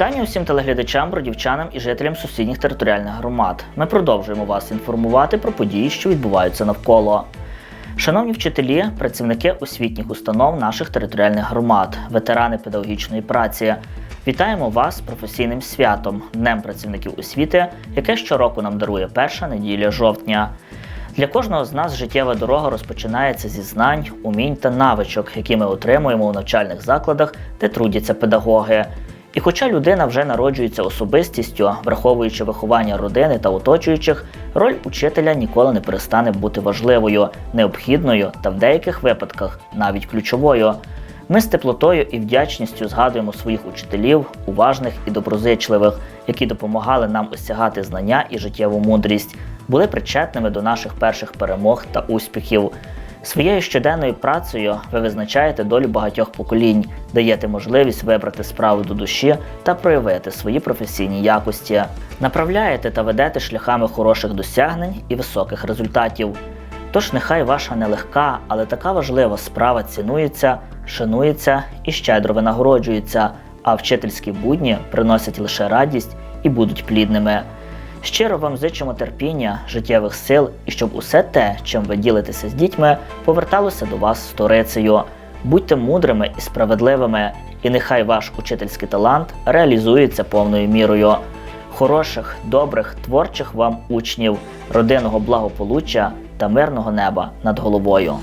Вітання усім телеглядачам, бродівчанам і жителям сусідніх територіальних громад. Ми продовжуємо вас інформувати про події, що відбуваються навколо. Шановні вчителі, працівники освітніх установ наших територіальних громад, ветерани педагогічної праці. Вітаємо вас з професійним святом, Днем працівників освіти, яке щороку нам дарує перша неділя жовтня. Для кожного з нас життєва дорога розпочинається зі знань, умінь та навичок, які ми отримуємо у навчальних закладах, де трудяться педагоги. І хоча людина вже народжується особистістю, враховуючи виховання родини та оточуючих, роль учителя ніколи не перестане бути важливою, необхідною та в деяких випадках навіть ключовою. Ми з теплотою і вдячністю згадуємо своїх учителів, уважних і доброзичливих, які допомагали нам осягати знання і життєву мудрість, були причетними до наших перших перемог та успіхів. Своєю щоденною працею ви визначаєте долю багатьох поколінь, даєте можливість вибрати справу до душі та проявити свої професійні якості, направляєте та ведете шляхами хороших досягнень і високих результатів. Тож нехай ваша нелегка, але така важлива справа цінується, шанується і щедро винагороджується, а вчительські будні приносять лише радість і будуть плідними. Щиро вам зичимо терпіння, життєвих сил і щоб усе те, чим ви ділитеся з дітьми, поверталося до вас сторицею. Будьте мудрими і справедливими, і нехай ваш учительський талант реалізується повною мірою. Хороших, добрих, творчих вам учнів, родинного благополуччя та мирного неба над головою.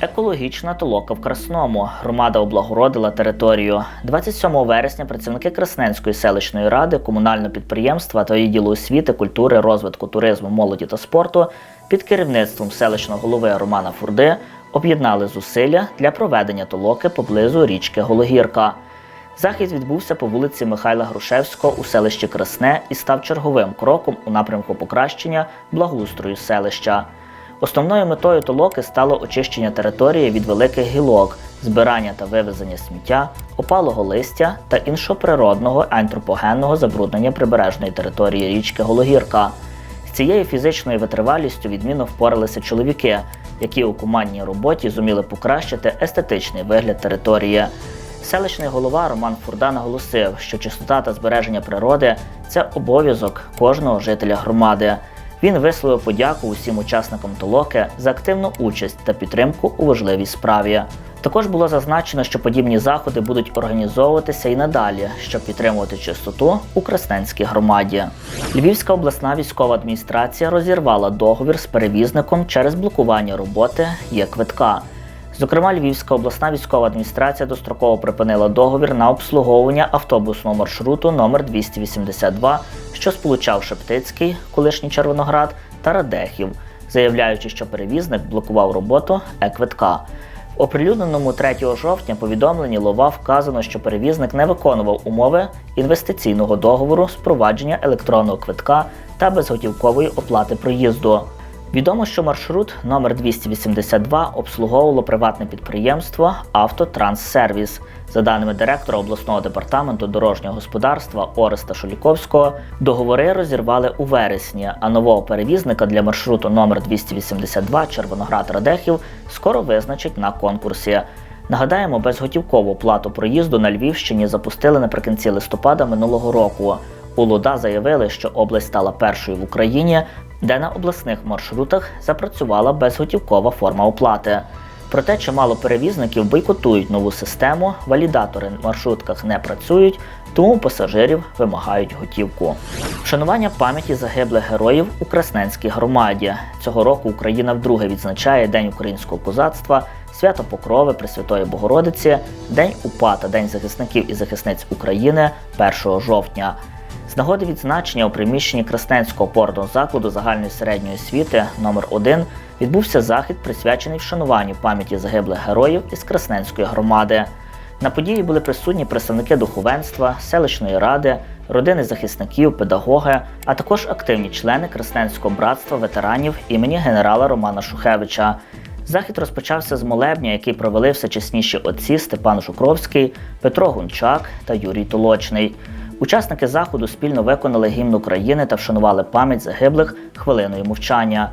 Екологічна толока в Красному. Громада облагородила територію. 27 вересня працівники Красненської селищної ради, комунального підприємства та відділу освіти, культури, розвитку туризму, молоді та спорту під керівництвом селищного голови Романа Фурди об'єднали зусилля для проведення толоки поблизу річки Гологірка. Захід відбувся по вулиці Михайла Грушевського у селищі Красне і став черговим кроком у напрямку покращення благоустрою селища. Основною метою толоки стало очищення території від великих гілок, збирання та вивезення сміття, опалого листя та іншого природного антропогенного забруднення прибережної території річки Гологірка. З цією фізичною витривалістю відмінно впоралися чоловіки, які у командній роботі зуміли покращити естетичний вигляд території. Селищний голова Роман Фурда наголосив, що чистота та збереження природи це обов'язок кожного жителя громади. Він висловив подяку усім учасникам толоки за активну участь та підтримку у важливій справі. Також було зазначено, що подібні заходи будуть організовуватися і надалі, щоб підтримувати чистоту у Красненській громаді. Львівська обласна військова адміністрація розірвала договір з перевізником через блокування роботи є квитка. Зокрема, Львівська обласна військова адміністрація достроково припинила договір на обслуговування автобусного маршруту номер 282, що сполучав Шептицький, колишній Червоноград, та Радехів, заявляючи, що перевізник блокував роботу е-квитка. В оприлюдненому 3 жовтня повідомленні Лова вказано, що перевізник не виконував умови інвестиційного договору з провадження електронного квитка та безготівкової оплати проїзду. Відомо, що маршрут номер 282 обслуговувало приватне підприємство Автотранссервіс. За даними директора обласного департаменту дорожнього господарства Ореста Шуліковського, договори розірвали у вересні, а нового перевізника для маршруту номер 282 Червоноград Радехів скоро визначать на конкурсі. Нагадаємо, безготівкову плату проїзду на Львівщині запустили наприкінці листопада минулого року. У Луда заявили, що область стала першою в Україні, де на обласних маршрутах запрацювала безготівкова форма оплати. Проте чимало перевізників бойкотують нову систему, валідатори в маршрутках не працюють, тому пасажирів вимагають готівку. Вшанування пам'яті загиблих героїв у Красненській громаді. Цього року Україна вдруге відзначає День українського козацтва, свято Покрови Пресвятої Богородиці, День УПА та День захисників і захисниць України 1 жовтня. Нагоди відзначення у приміщенні Красненського опорного закладу загальної середньої освіти номер 1 відбувся захід, присвячений вшануванню пам'яті загиблих героїв із Красненської громади. На події були присутні представники духовенства, селищної ради, родини захисників, педагоги, а також активні члени Красненського братства ветеранів імені генерала Романа Шухевича. Захід розпочався з молебня, який провели всечесніші отці Степан Жукровський, Петро Гунчак та Юрій Толочний. Учасники заходу спільно виконали гімн України та вшанували пам'ять загиблих хвилиною мовчання.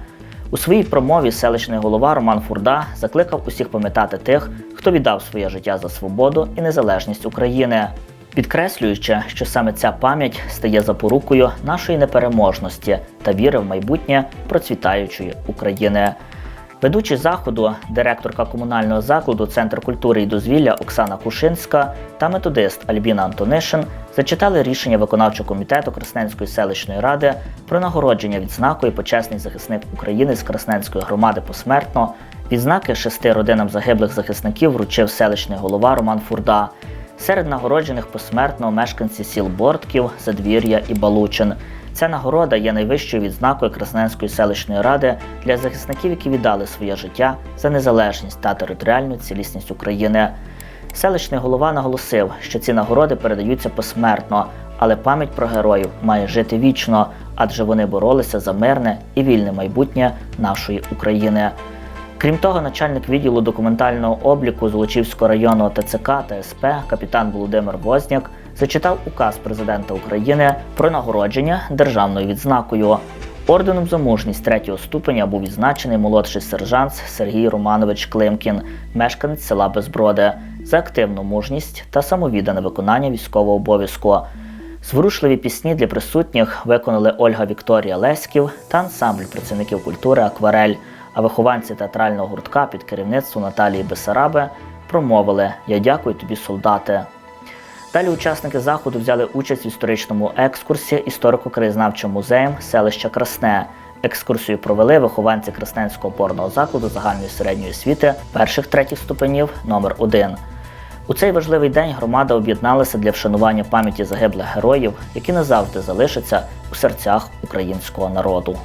У своїй промові селищний голова Роман Фурда закликав усіх пам'ятати тих, хто віддав своє життя за свободу і незалежність України. підкреслюючи, що саме ця пам'ять стає запорукою нашої непереможності та віри в майбутнє процвітаючої України. Ведучий заходу, директорка комунального закладу Центр культури і дозвілля Оксана Кушинська та методист Альбіна Антонишин зачитали рішення виконавчого комітету Красненської селищної ради про нагородження відзнакою почесний захисник України з Красненської громади посмертно. Відзнаки шести родинам загиблих захисників вручив селищний голова Роман Фурда. Серед нагороджених посмертно мешканці сіл Бортків, Задвір'я і Балучин. Ця нагорода є найвищою відзнакою Красненської селищної ради для захисників, які віддали своє життя за незалежність та територіальну цілісність України. Селищний голова наголосив, що ці нагороди передаються посмертно, але пам'ять про героїв має жити вічно, адже вони боролися за мирне і вільне майбутнє нашої України. Крім того, начальник відділу документального обліку Золочівського районного ТЦК та СП капітан Володимир Возняк зачитав указ президента України про нагородження державною відзнакою. Орденом за мужність третього ступеня був відзначений молодший сержант Сергій Романович Климкін, мешканець села Безброде, за активну мужність та самовіддане виконання військового обов'язку. Зворушливі пісні для присутніх виконали Ольга Вікторія Леськів та ансамбль працівників культури Акварель. А вихованці театрального гуртка під керівництвом Наталії Бесараби промовили Я дякую тобі, солдати. Далі учасники заходу взяли участь в історичному екскурсі історико-краєзнавчим музеєм селища Красне. Екскурсію провели вихованці Красненського опорного закладу загальної середньої освіти перших третіх ступенів номер 1 У цей важливий день громада об'єдналася для вшанування пам'яті загиблих героїв, які назавжди залишаться у серцях українського народу.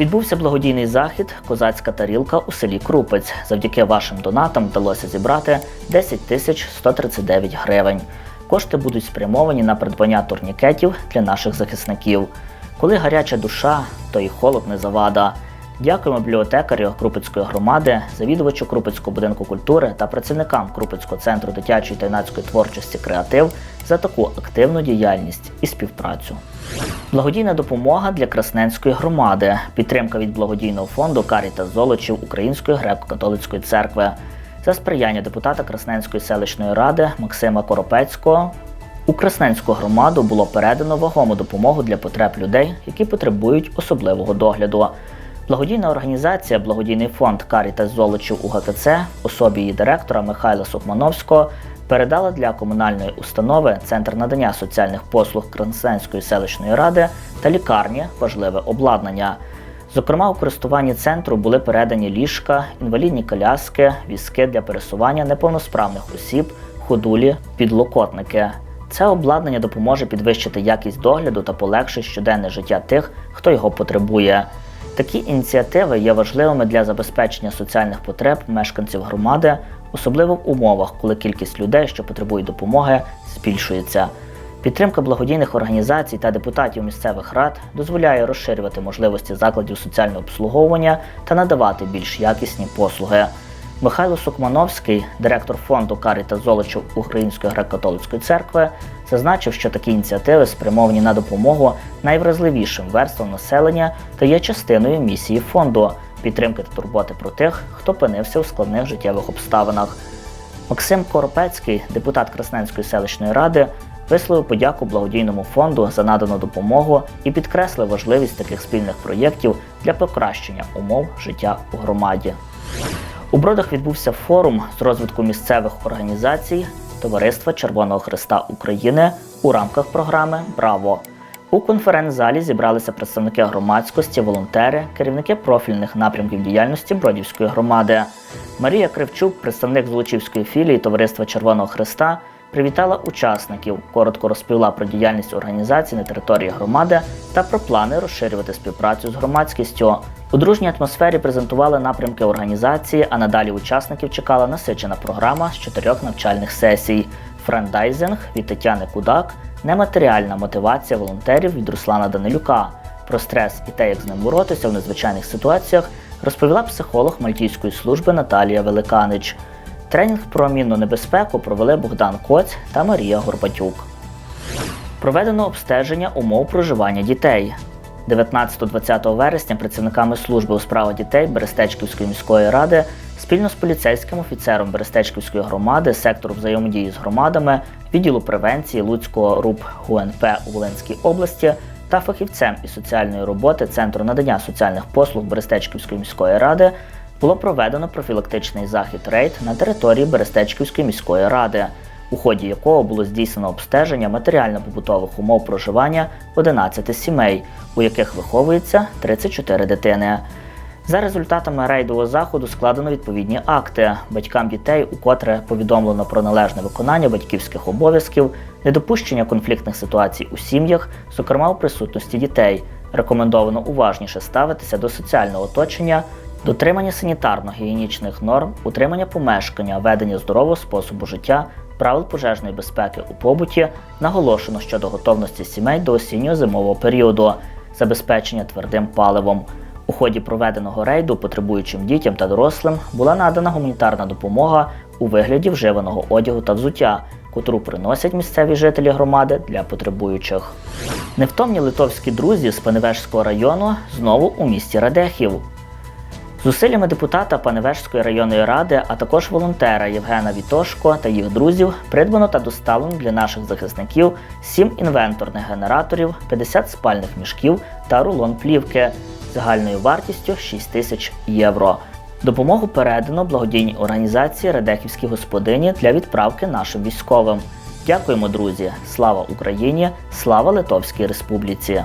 Відбувся благодійний захід Козацька тарілка у селі Крупець. Завдяки вашим донатам вдалося зібрати 10 тисяч 139 гривень. Кошти будуть спрямовані на придбання турнікетів для наших захисників. Коли гаряча душа, то і холод не завада. Дякуємо бібліотекарю Крупецької громади, завідувачу Крупецького будинку культури та працівникам Крупецького центру дитячої та юнацької творчості Креатив за таку активну діяльність і співпрацю. Благодійна допомога для Красненської громади, підтримка від благодійного фонду Каріта Золочів Української греко-католицької церкви за сприяння депутата Красненської селищної ради Максима Коропецького. У Красненську громаду було передано вагому допомогу для потреб людей, які потребують особливого догляду. Благодійна організація Благодійний фонд Карітас Золочів УГКЦ особі її директора Михайла Сухмановського передала для комунальної установи Центр надання соціальних послуг Красненської селищної ради та лікарні важливе обладнання. Зокрема, у користуванні центру були передані ліжка, інвалідні коляски, візки для пересування неповносправних осіб, ходулі, підлокотники. Це обладнання допоможе підвищити якість догляду та полегшить щоденне життя тих, хто його потребує. Такі ініціативи є важливими для забезпечення соціальних потреб мешканців громади, особливо в умовах, коли кількість людей, що потребують допомоги, збільшується. Підтримка благодійних організацій та депутатів місцевих рад дозволяє розширювати можливості закладів соціального обслуговування та надавати більш якісні послуги. Михайло Сукмановський, директор фонду Каріта Золочів Української греко-католицької церкви, зазначив, що такі ініціативи спрямовані на допомогу найвразливішим верствам населення та є частиною місії фонду підтримки та турботи про тих, хто опинився у складних життєвих обставинах. Максим Коропецький, депутат Красненської селищної ради, висловив подяку благодійному фонду за надану допомогу і підкреслив важливість таких спільних проєктів для покращення умов життя у громаді. У Бродах відбувся форум з розвитку місцевих організацій Товариства Червоного Христа України у рамках програми Браво. У конференц-залі зібралися представники громадськості, волонтери, керівники профільних напрямків діяльності Бродівської громади. Марія Кривчук, представник Злочівської філії Товариства Червоного Христа, привітала учасників, коротко розповіла про діяльність організації на території громади та про плани розширювати співпрацю з громадськістю. У дружній атмосфері презентували напрямки організації, а надалі учасників чекала насичена програма з чотирьох навчальних сесій: френдайзинг від Тетяни Кудак, нематеріальна мотивація волонтерів від Руслана Данилюка. Про стрес і те, як з ним боротися в незвичайних ситуаціях, розповіла психолог Мальтійської служби Наталія Великанич. Тренінг про мінну небезпеку провели Богдан Коць та Марія Горбатюк. Проведено обстеження умов проживання дітей. 19-20 вересня працівниками служби у справах дітей Берестечківської міської ради спільно з поліцейським офіцером Берестечківської громади, сектору взаємодії з громадами, відділу превенції Луцького РУП ГУНП у Волинській області та фахівцем із соціальної роботи Центру надання соціальних послуг Берестечківської міської ради було проведено профілактичний захід рейд на території Берестечківської міської ради, у ході якого було здійснено обстеження матеріально-побутових умов проживання 11 сімей, у яких виховується 34 дитини. За результатами рейдового заходу складено відповідні акти. Батькам дітей, укотре повідомлено про належне виконання батьківських обов'язків, недопущення конфліктних ситуацій у сім'ях, зокрема у присутності дітей. Рекомендовано уважніше ставитися до соціального оточення, дотримання санітарно-гігієнічних норм, утримання помешкання, ведення здорового способу життя, правил пожежної безпеки у побуті, наголошено щодо готовності сімей до осінньо-зимового періоду, забезпечення твердим паливом. У ході проведеного рейду потребуючим дітям та дорослим була надана гуманітарна допомога у вигляді вживаного одягу та взуття, котру приносять місцеві жителі громади для потребуючих. Невтомні литовські друзі з Паневежського району знову у місті Радехів. Зусиллями депутата Паневежської районної ради, а також волонтера Євгена Вітошко та їх друзів придбано та доставлено для наших захисників 7 інвенторних генераторів, 50 спальних мішків та рулон плівки загальною вартістю 6 тисяч євро. Допомогу передано благодійній організації Радехівські господині для відправки нашим військовим. Дякуємо, друзі! Слава Україні! Слава Литовській Республіці!